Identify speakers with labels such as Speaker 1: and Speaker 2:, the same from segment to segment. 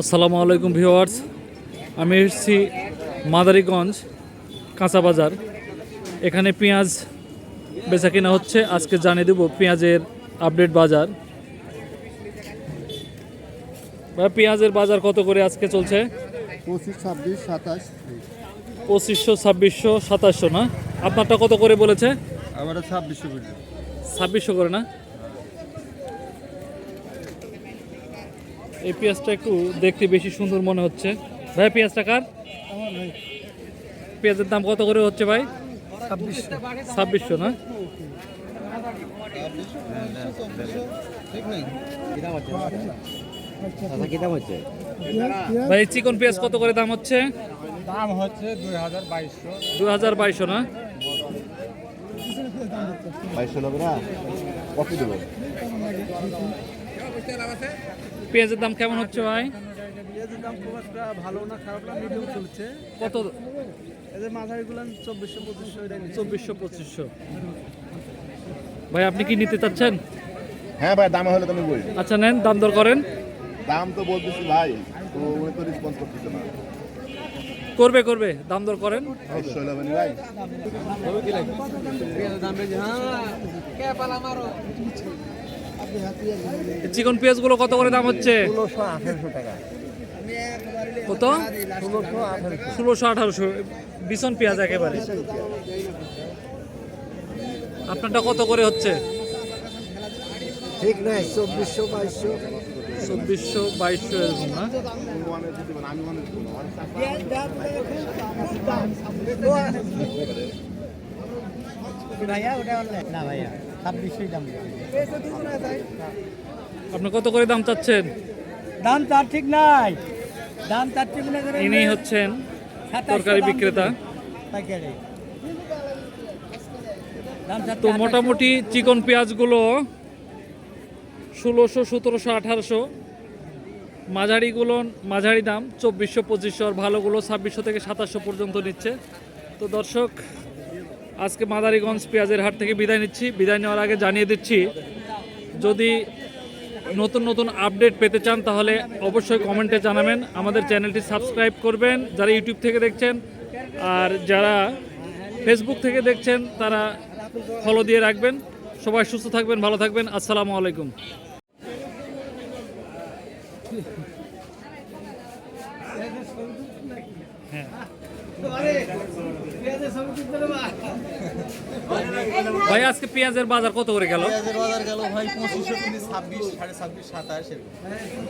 Speaker 1: আসসালামু আলাইকুম ভিউয়ার্স। আমি এসেছি মাদারীগঞ্জ কাঁচা বাজার। এখানে পেঁয়াজ বেচা কেনা হচ্ছে। আজকে জানিয়ে দেব পেঁয়াজের আপডেট বাজার। পেঁয়াজের বাজার কত করে আজকে চলছে?
Speaker 2: পঁচিশ ছাব্বিশ সাতাশ।
Speaker 1: পঁচিশশো ছাব্বিশশো সাতাশশো না? আপনারটা কত করে বলেছে?
Speaker 2: ছাব্বিশশো
Speaker 1: ছাব্বিশশো করে না? এই পেঁয়াজটা একটু দেখতে বেশি সুন্দর মনে হচ্ছে। ভাই পেঁয়াজটা কার? পেঁয়াজের দাম কত করে হচ্ছে ভাই? ছাব্বিশশো না? ভাই চিকন পেঁয়াজ কত করে দাম হচ্ছে?
Speaker 2: দাম হচ্ছে দুই হাজার বাইশশো।
Speaker 1: দু হাজার বাইশশো না?
Speaker 2: বাইশশো কত দেবো।
Speaker 1: পেঁয়াজের দাম কেমন হচ্ছে ভাই?
Speaker 3: পেঁয়াজের দাম খুব একটা ভালো না খারাপ না মিডিয়াম চলছে।
Speaker 1: কত?
Speaker 3: এদের মাঝারিগুলো চব্বিশশো পঁচিশশো
Speaker 1: চব্বিশশো পঁচিশশো। ভাই আপনি কি নিতে চাচ্ছেন?
Speaker 2: হ্যাঁ ভাই দাম হলে তুমি বলি।
Speaker 1: আচ্ছা নেন দাম দর করেন।
Speaker 2: দাম তো বলতেছি ভাই তো উনি তো রেসপন্স করতেছে না।
Speaker 1: করবে করবে দাম দর করেন।
Speaker 2: বাইশশো লাগবে? না ভাই
Speaker 1: চিকন পেঁয়াজগুলো কত করে দাম হচ্ছে? কত?
Speaker 2: ষোলোশো
Speaker 1: ষোলোশো আঠারোশো। ভীষণ পেঁয়াজ একেবারে। আপনারটা কত করে হচ্ছে?
Speaker 2: ঠিক নাই চব্বিশশো বাইশশো।
Speaker 1: চব্বিশশো বাইশশো এরকম না?
Speaker 3: ভাইয়া ওটা না ভাইয়া। ছাব্বিশশোই দাম
Speaker 1: আপনি কত করে দাম চাচ্ছেন?
Speaker 3: দাম তার ঠিক নাই। দাম তার ঠিক না
Speaker 1: ইনি হচ্ছেন
Speaker 3: সাতাশশো
Speaker 1: তরকারি বিক্রেতা। তো মোটামুটি চিকন পেঁয়াজগুলো ষোলোশো সতেরোশো আঠারোশো। মাঝারিগুলো মাঝারি দাম চব্বিশশো পঁচিশশো। আর ভালোগুলো ছাব্বিশশো থেকে সাতাশশো পর্যন্ত নিচ্ছে। তো দর্শক আজকে মাদারীগঞ্জ পেঁয়াজের হাট থেকে বিদায় নিচ্ছি। বিদায় নেওয়ার আগে জানিয়ে দিচ্ছি, যদি নতুন নতুন আপডেট পেতে চান তাহলে অবশ্যই কমেন্টে জানাবেন। আমাদের চ্যানেলটি সাবস্ক্রাইব করবেন যারা ইউটিউব থেকে দেখছেন, আর যারা ফেসবুক থেকে দেখছেন, তারা ফলো দিয়ে রাখবেন। সবাই সুস্থ থাকবেন, ভালো থাকবেন। আসসালামু আলাইকুম। ভাই আজকে পেঁয়াজের বাজার কত করে গেল।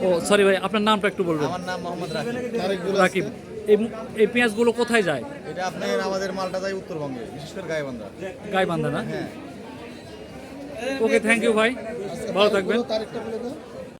Speaker 1: ও সরি ভাই আপনার নামটা একটু বলবেন।
Speaker 3: আমার নাম মোহাম্মদ রাকিব।
Speaker 1: রাকিব এই এই পেঁয়াজগুলো কোথায় যায়?
Speaker 3: এটা আপনার আমাদের মালটা যায় উত্তরবঙ্গে বিশেষ করে গাইবান্ধা।
Speaker 1: গাইবান্ধা না?
Speaker 3: হ্যাঁ।
Speaker 1: ওকে থ্যাংক ইউ ভাই। ভালো থাকবেন।
Speaker 2: তারিখটা বলে দাও।